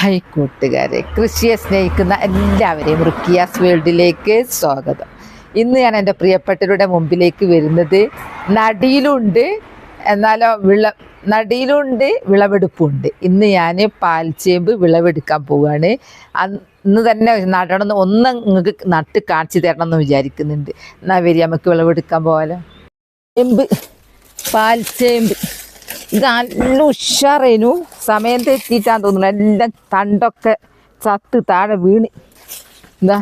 Hi കൂട്ടുകാരെ കൃഷിയെ സ്നേഹിക്കുന്ന എല്ലാവരെയും റുക്കിയാസ് വേൾഡിലേക്ക് സ്വാഗതം. ഇന്ന് ഞാൻ എന്റെ പ്രിയപ്പെട്ടവരുടെ മുമ്പിലേക്ക് വരുന്നത് നടിയിലുണ്ട് എന്നാലോ വിള നടിയിലുണ്ട് വിളവെടുപ്പുണ്ട്. ഇന്ന് ഞാൻ പാൽച്ചേമ്പ് വിളവെടുക്കാൻ പോവുകയാണ് അന്ന് തന്നെ നടണമെന്ന് ഒന്ന് നിങ്ങൾക്ക് നട്ട് കാണിച്ചു തരണം എന്ന് വിചാരിക്കുന്നുണ്ട്. എന്നാൽ വരി നമുക്ക് വിളവെടുക്കാൻ പോകാലോ ചേമ്പ് പാൽച്ചേമ്പ്. ഇത് നല്ല ഉഷാറേനു. സമയം തെറ്റിയിട്ടാന്ന് തോന്നുന്നു. എല്ലാം തണ്ടൊക്കെ ചത്ത് താഴെ വീണ്. എന്താ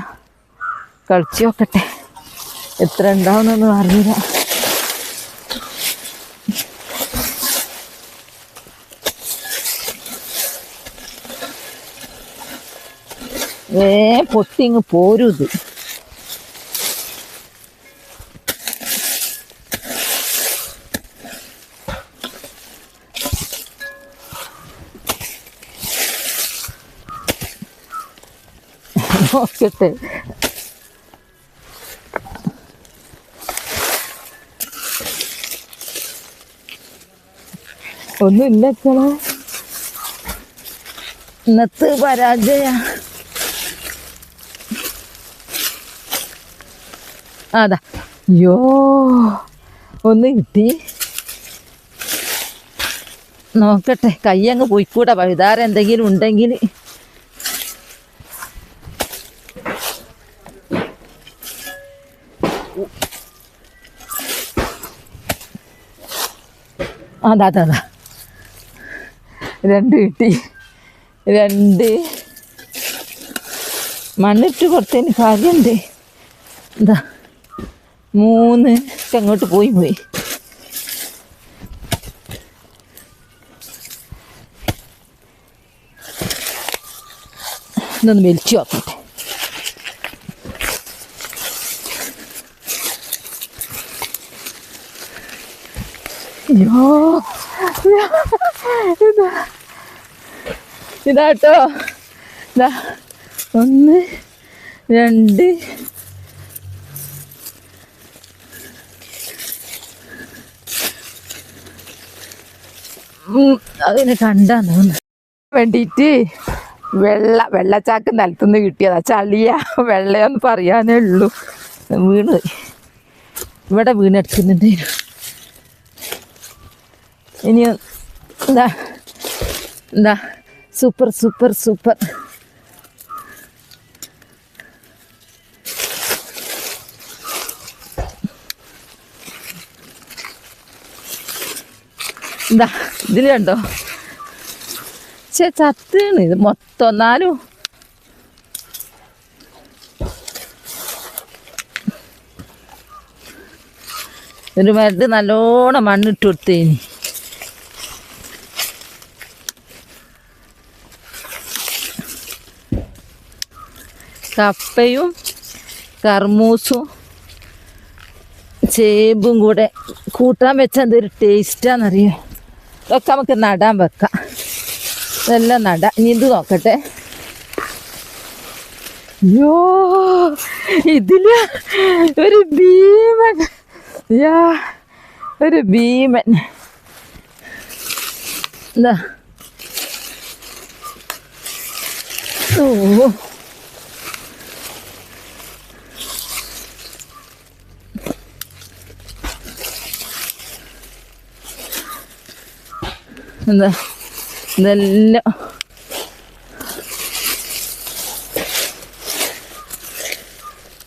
കളിച്ചു നോക്കട്ടെ. എത്ര ഉണ്ടാവുന്നൊന്നും അറിയില്ല. ഏ പൊട്ടിങ് പോരും നോക്കട്ടെ ഒന്നുമില്ല ക്കളെ ഇന്നത്തെ പരാജയ. അതാ അയ്യോ ഒന്ന് കിട്ടി. നോക്കട്ടെ കൈ അങ്ങ് പോയിക്കൂടാ. പഴുതാരം എന്തെങ്കിലും ഉണ്ടെങ്കിൽ അതാ അതാ അതാ രണ്ട് കിട്ടി. രണ്ട്. മണ്ണിട്ട് കൊടുത്തതിന് കാര്യമുണ്ട്. എന്താ മൂന്ന്. അങ്ങോട്ട് പോയി പോയി. ഇതൊന്ന് വലിച്ചു നോക്കട്ടെ അയ്യോ ഇതാ ഇതാട്ടോ. ഇതാ ഒന്ന് രണ്ട്. അതിനെ കണ്ടാന്ന് തോന്നുന്നു. വേണ്ടിയിട്ട് വെള്ള വെള്ളച്ചാക്ക് നിലത്തുനിന്ന് കിട്ടിയതാ. ചളിയ വെള്ളയെന്ന് പറയാനേ ഉള്ളൂ. വീണ് ഇവിടെ ഇവിടെ വീണെടുക്കുന്നുണ്ട് ഇനി എന്താ എന്താ സൂപ്പർ സൂപ്പർ സൂപ്പർ എന്താ ഇതിൽ കണ്ടോ? ചേ ചത്താണ് ഇത് മൊത്തം. എന്നാലും ഒരു മരുന്ന് നല്ലോണം മണ്ണിട്ട് കൊടുത്തേനി. കപ്പയും കർമൂസും ചേമ്പും കൂടെ കൂട്ടാൻ വെച്ചാൽ എന്തൊരു ടേസ്റ്റാന്നറിയോ? ഇതൊക്കെ നമുക്ക് നടാൻ വെക്കാം. ഇതെല്ലാം നട. ഇനി ഇത് നോക്കട്ടെ. അയ്യോ ഇതിൽ ഒരു ഭീമൻ. യാ ഒരു ഭീമൻ. എന്താ ഓ. എന്താ? ഇതെല്ലാം.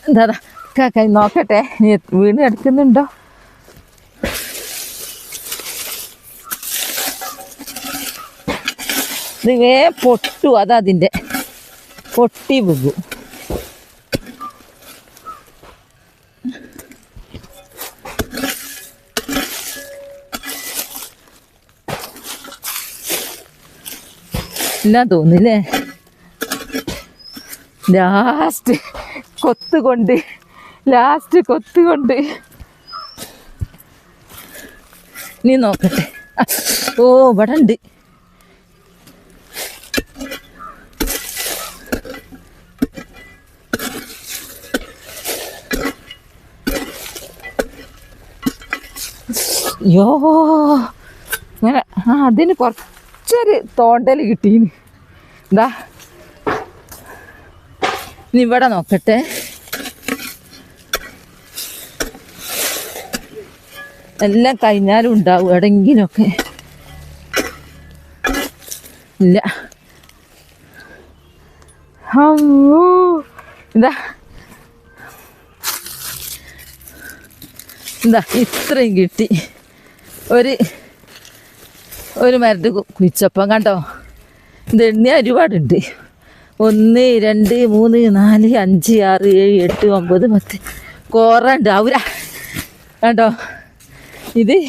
എന്താ നോക്കട്ടെ. നീ വീണ് എടുക്കുന്നുണ്ടോ ഇത് പൊട്ടു. അതാ അതതിന്റെ പൊട്ടി പോകും ഇല്ല തോന്നില്ലേ ലാസ്റ്റ് കൊത്തുകൊണ്ട് ലാസ്റ്റ് കൊത്തുകൊണ്ട്. നീ നോക്കട്ടെ. ഓ ഇവിടെ ഉണ്ട് യോ അങ്ങനെ ആ അതിന് കുറച്ചൊരു തോണ്ടൽ കിട്ടീന്. ഇതാ ഇനി ഇവിടെ നോക്കട്ടെ. എല്ലാം കഴിഞ്ഞാലും ഉണ്ടാവും എവിടെങ്കിലൊക്കെ ഇല്ല. എന്താ ഇതാ. ഇതാ ഇത്രയും കിട്ടി. ഒരു ഒരു മരത്ത് കുഴിച്ചപ്പം കണ്ടോ? ഇത് എണ്ണി ഒരുപാടുണ്ട്. ഒന്ന് രണ്ട് മൂന്ന് നാല് അഞ്ച് ആറ് ഏഴ് എട്ട് ഒമ്പത് പത്ത്. കുറേ അവര കണ്ടോ? ഇത്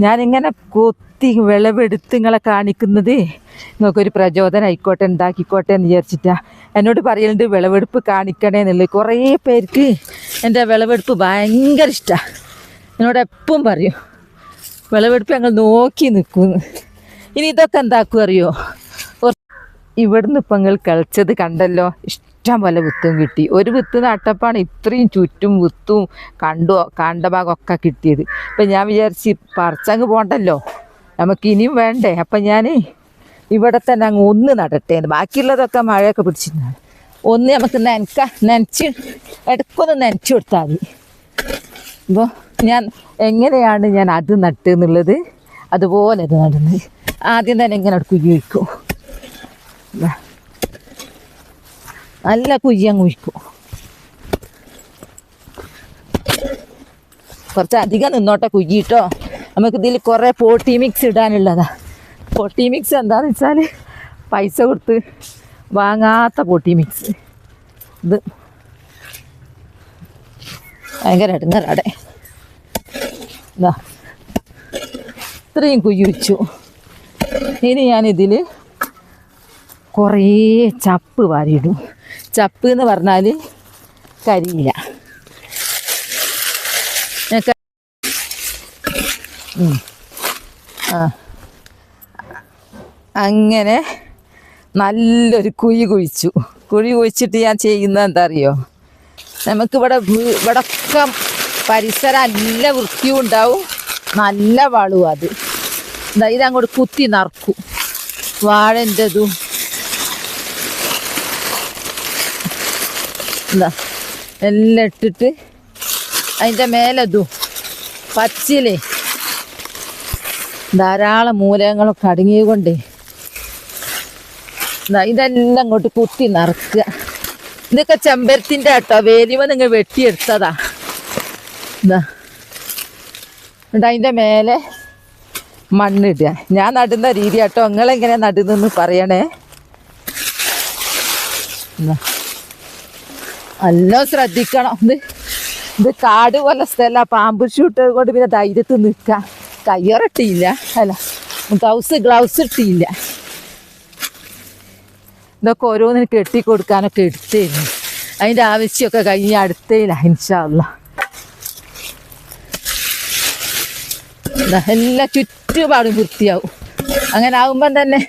ഞാനിങ്ങനെ കൊത്തി വിളവെടുത്ത് നിങ്ങളെ കാണിക്കുന്നത്. നിങ്ങൾക്കൊരു പ്രചോദനം ആയിക്കോട്ടെ ഉണ്ടാക്കിക്കോട്ടെ എന്ന് വിചാരിച്ചിട്ടാ. എന്നോട് പറയലുണ്ട് വിളവെടുപ്പ് കാണിക്കണേ എന്നുള്ളത്. കുറേ പേർക്ക് എന്റെ വിളവെടുപ്പ് ഭയങ്കര ഇഷ്ടമാണ് എന്നോട് എപ്പം പറയും വിളവെടുപ്പ് ഞങ്ങൾ നോക്കി നിൽക്കുന്നു ഇനി ഇതൊക്കെ എന്താക്കും അറിയോ? ഇവിടുന്ന് ഇപ്പം നിങ്ങൾ കളിച്ചത് കണ്ടല്ലോ? ഇഷ്ടം പോലെ വിത്തും കിട്ടി. ഒരു വിത്ത് നട്ടപ്പാണ് ഇത്രയും ചുറ്റും വിത്തും കണ്ടു കണ്ട ഭാഗമൊക്കെ കിട്ടിയത്. ഇപ്പം ഞാൻ വിചാരിച്ച് പറിച്ചങ്ങ് പോകണ്ടല്ലോ നമുക്ക് ഇനിയും വേണ്ടേ? അപ്പം ഞാൻ ഇവിടെ തന്നെ അങ്ങ് ഒന്ന് നടട്ടെ ബാക്കിയുള്ളതൊക്കെ മഴയൊക്കെ പിടിച്ചിരുന്നാണ് ഒന്ന് നമുക്ക് നനക്ക നനച്ച് ഇടയ്ക്കൊന്ന് നനച്ചു കൊടുത്താൽ മതി. അപ്പോൾ ഞാൻ എങ്ങനെയാണ് ഞാൻ അത് നട്ട് എന്നുള്ളത് അതുപോലെ അത് നടുന്നത്. ആദ്യം തന്നെ എങ്ങനെ ദാ. നല്ല കുയ്യങ്ങ് കുഴിക്കും കുറച്ച് അധികം നിന്നോട്ടെ കുയ്യിട്ടോ നമുക്ക് ഇതിൽ കുറേ പോട്ടി മിക്സ് ഇടാനുള്ളതാ. പോട്ടി മിക്സ് എന്താന്ന് വെച്ചാൽ പൈസ കൊടുത്ത് വാങ്ങാത്ത പോട്ടി മിക്സ് ഇത് ഭയങ്കര ഇടുങ്ങറടെ. ഇതാ ഇത്രയും കുയ്യ് വെച്ചു ഇനി ഞാനിതിൽ കുറേ ചപ്പ് വാരിയിടും. ചപ്പ് എന്ന് പറഞ്ഞാൽ കരിയില്ല അങ്ങനെ നല്ലൊരു കുഴി കുഴിച്ചു. കുഴി കുഴിച്ചിട്ട് ഞാൻ ചെയ്യുന്നത് എന്താ അറിയോ നമുക്കിവിടെ ഇവിടെ ഒക്കെ പരിസരം നല്ല വൃത്തിയും ഉണ്ടാവും. നല്ല വളവും അത്. ഇതങ്ങോട്ട് കുത്തി നറക്കും. വാഴന്റെതും എന്താ എല്ലാം ഇട്ടിട്ട് അതിന്റെ മേലെ ഇതും പച്ചിലേ. ധാരാളം മൂലകങ്ങളൊക്കെ അടങ്ങിയതുകൊണ്ട്. ഇതെല്ലാം അങ്ങോട്ട് കുത്തി നിറക്കുക. ഇതൊക്കെ ചെമ്പരത്തിന്റെ കേട്ടോ വേലിമ നിങ്ങൾ വെട്ടിയെടുത്തതാ. എന്താ എന്നിട്ട് അതിന്റെ മേലെ മണ്ണിടുക ഞാൻ നടുന്ന രീതി കേട്ടോ നിങ്ങളെങ്ങനെ നടുന്നെന്ന് പറയണേ. ഇതാ. എല്ലാം ശ്രദ്ധിക്കണം. ഇത് ഇത് കാട് പോലെ സ്ഥല. പാമ്പ് ഷൂട്ട് കൊണ്ട് പിന്നെ ധൈര്യത്തിൽ നിൽക്കാം കയ്യറിട്ടില്ല അല്ല ഗ്ലൗസ് ഗ്ലൗസ് ഇട്ടില്ല ഇതൊക്കെ ഓരോന്നിന് കെട്ടി കൊടുക്കാനൊക്കെ എടുത്തേരുന്നു അതിന്റെ ആവശ്യമൊക്കെ കഴിഞ്ഞ് അടുത്തേല ഇൻഷാല്ല എല്ലാ ചുറ്റുപാടും വൃത്തിയാവും. അങ്ങനെ ആകുമ്പം തന്നെ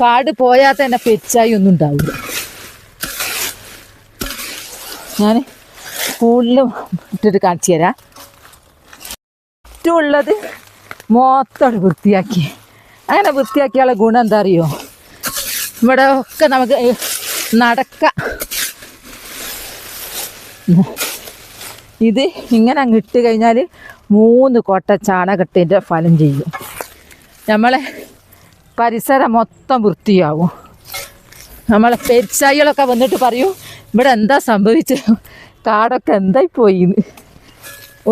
പാട് പോയാൽ തന്നെ പെച്ചായി ഒന്നും ഉണ്ടാവില്ല. ഞാൻ കൂടുതലും ഇട്ടിട്ട് കാണിച്ചു തരാം. ചുറ്റുമുള്ളത് മൊത്തം വൃത്തിയാക്കി. അങ്ങനെ വൃത്തിയാക്കിയുള്ള ഗുണം എന്താ അറിയോ? ഇവിടെ ഒക്കെ നമുക്ക് നടക്ക. ഇത് ഇങ്ങനെ അങ്ങ് ഇട്ട് കഴിഞ്ഞാൽ മൂന്ന് കൊട്ട ചാണകത്തിന്റെ ഫലം ചെയ്യും. നമ്മളെ പരിസരം മൊത്തം വൃത്തിയാവും. നമ്മളെ പെരിച്ചായികളൊക്കെ വന്നിട്ട് പറയൂ ഇവിടെ എന്താ സംഭവിച്ചത് കാടൊക്കെ എന്തായി പോയി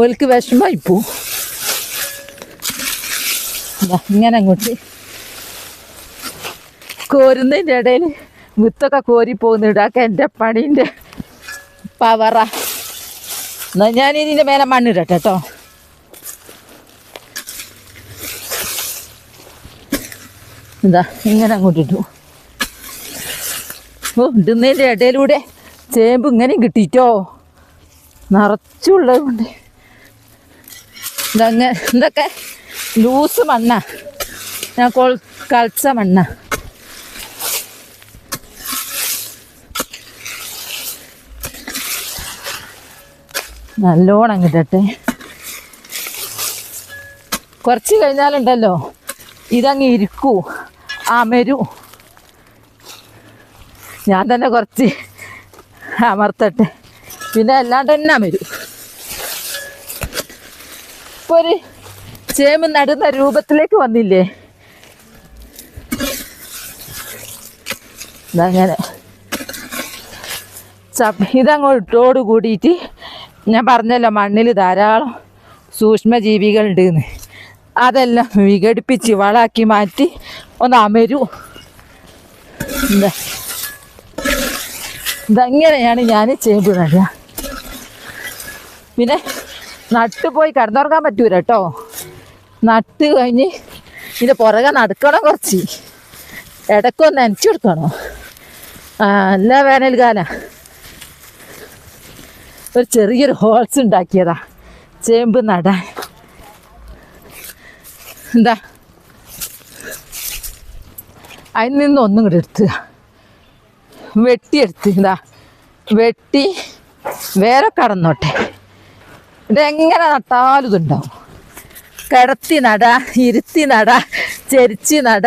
ഓൽക്ക് വിഷമായി പോവും ഇങ്ങനെ അങ്ങോട്ട്. കോരുന്നതിന്റെ ഇടയിൽ മുത്തൊക്കെ കോരി പോകുന്നുണ്ട് അതൊക്കെ എന്റെ പണീന്റെ പവറ. എന്നാ ഞാൻ ഇതിന്റെ മേലെ മണ്ണിടട്ടെ കേട്ടോ. എന്താ ഇങ്ങനെ അങ്ങോട്ട് ഓ ഇടുന്നതിന്റെ ഇടയിലൂടെ ചേമ്പ് ഇങ്ങനെയും കിട്ടിയിട്ടോ? നിറച്ചുള്ളത് കൊണ്ട്. ഇതങ്ങനെ ഇതൊക്കെ ലൂസ് മണ്ണാ. ഞാൻ കൊൾ കളിച്ച മണ്ണാ. നല്ലോണം കിട്ടട്ടെ കുറച്ച് കഴിഞ്ഞാലുണ്ടല്ലോ. ഇതങ്ങ് ഇരിക്കൂ. അമരു ഞാൻ തന്നെ കുറച്ച് അമർത്തട്ടെ. പിന്നെ അല്ലാണ്ട് തന്നെ വരും. ഇപ്പൊ ഒരു ചേമ്പ് നടുന്ന രൂപത്തിലേക്ക് വന്നില്ലേ? ചപ്പ് ഇതങ്ങോട്ടോട് കൂടിയിട്ട് ഞാൻ പറഞ്ഞല്ലോ മണ്ണിൽ ധാരാളം സൂക്ഷ്മജീവികളുണ്ട് എന്ന് അതെല്ലാം വിഘടിപ്പിച്ച് വളാക്കി മാറ്റി ഒന്ന് അമരൂ. എന്താ ഇതങ്ങനെയാണ് ഞാൻ ചേമ്പ് നടുക പിന്നെ നട്ടുപോയി കിടന്നുറങ്ങാൻ പറ്റൂല കേട്ടോ നട്ട് കഴിഞ്ഞ് ഇതിന്റെ പുറകെ നടക്കണം കുറച്ച്. ഇടക്കൊന്ന് നനച്ചു ആ നല്ല വേനൽക്കാല? ഒരു ചെറിയൊരു ഹോൾസ് ഉണ്ടാക്കിയതാ. ചേമ്പ് നടാൻ. എന്താ? അതിൽ നിന്ന് ഒന്നും കൂടെ എടുത്ത്. വെട്ടിയെടുത്ത് ഇതാ വെട്ടി വേറെ കടന്നോട്ടെ. ഇതെങ്ങനെ നട്ടാലും ഇതുണ്ടാവും. കിടത്തി നട ഇരുത്തി നട ചെരിച്ച് നട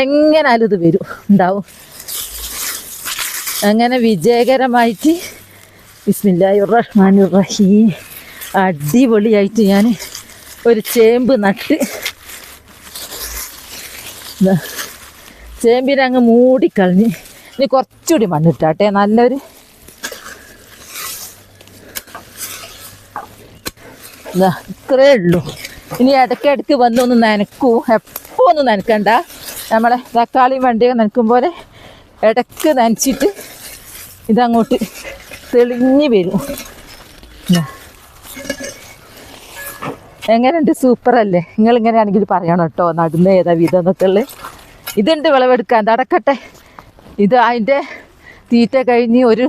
എങ്ങനാലും ഇത് വരും ഉണ്ടാവും. അങ്ങനെ വിജയകരമായിട്ട് ബിസ്മില്ലാഹി റഹ്മാൻ റഹീം അടിപൊളിയായിട്ട് ഞാൻ ഒരു ചേമ്പ് നട്ട് ചേമ്പിനെ അങ്ങ് മൂടിക്കളഞ്ഞ് ഇനി കുറച്ചുകൂടി മണ്ണിട്ടാട്ടെ നല്ലൊരു ഇത്രേ ഉള്ളൂ. ഇനി ഇടയ്ക്കിടയ്ക്ക് വന്നൊന്ന് നനക്കൂ. എപ്പോൾ ഒന്നും നനക്കണ്ട. നമ്മളെ തക്കാളിയും വണ്ടിയൊക്കെ നനക്കും പോലെ ഇടയ്ക്ക് നനച്ചിട്ട് ഇതങ്ങോട്ട് തെളിഞ്ഞ് വരും. എങ്ങനെയുണ്ട്? സൂപ്പർ അല്ലേ നിങ്ങൾ ഇങ്ങനെയാണെങ്കിൽ പറയണം കേട്ടോ നടുന്ന ഏതാ വിധം എന്നൊക്കെ ഉള്ളത് ഇതുണ്ട് വിളവെടുക്കാൻ. നടക്കട്ടെ. ഇത് അതിന്റെ തീറ്റ കഴിഞ്ഞ് ഒരു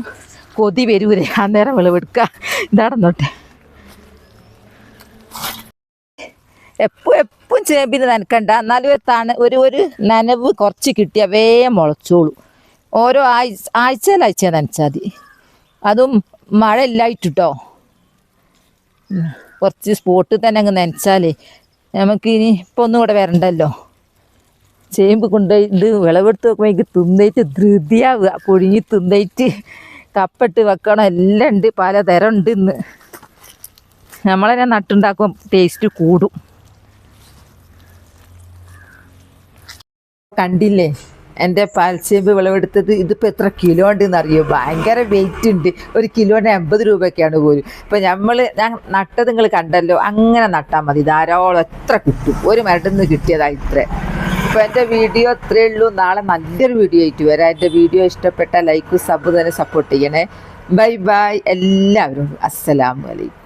കൊതി വരൂരെ അന്നേരം വിളവെടുക്കുക. ഇതാടന്നോട്ടെ എപ്പോൾ എപ്പോഴും ചേമ്പിന് നനക്കണ്ട. എന്നാലും തണ ഒരു ഒരു നനവ് കുറച്ച് കിട്ടിയാൽ വേഗം മുളച്ചോളൂ. ഓരോ ആഴ്ച ആഴ്ചയിലാഴ്ച നനച്ചാൽ മതി. അതും മഴ ഇല്ലായിട്ടോ കുറച്ച് സ്പോട്ടിൽ തന്നെ അങ്ങ് നനച്ചാലേ. നമുക്ക് ഇനി ഇപ്പം ഒന്നും കൂടെ വരണ്ടല്ലോ. ചേമ്പ് കൊണ്ടുപോയി ഇത് വിളവെടുത്ത് നോക്കുമ്പോൾ എനിക്ക് തിന്നേറ്റ് ധൃതിയാവുക. പുഴുങ്ങി തിന്നേറ്റ് കപ്പിട്ട് വെക്കണം. എല്ലാം ഉണ്ട്. പലതരം ഉണ്ട് ഇന്ന്. നമ്മളതിനെ നട്ടുണ്ടാക്കുമ്പോൾ ടേസ്റ്റ് കൂടും. കണ്ടില്ലേ? എന്റെ പാൽച്ചേമ്പ് വിളവെടുത്തത് ഇതിപ്പോൾ എത്ര കിലോ ഉണ്ടെന്ന് അറിയോ ഭയങ്കര വെയിറ്റ് ഉണ്ട്. ഒരു കിലോന് എൺപത് രൂപയൊക്കെയാണ് പോലും. ഇപ്പം നമ്മൾ ഞാൻ നട്ടത് നിങ്ങൾ കണ്ടല്ലോ. അങ്ങനെ നട്ടാൽ മതി. ധാരാളം എത്ര കിട്ടും. ഒരു മരട്ടിൽ നിന്ന് കിട്ടിയതാണ് ഇത്ര. അപ്പോൾ എന്റെ വീഡിയോ ഇത്രയേ ഉള്ളൂ. നാളെ നല്ലൊരു വീഡിയോ ആയിട്ട് വരാം. എന്റെ വീഡിയോ ഇഷ്ടപ്പെട്ട ലൈക്ക് സബ് തന്നെ സപ്പോർട്ട് ചെയ്യണേ. ബൈ ബൈ എല്ലാവരും അസ്സലാമു അലൈക്കും.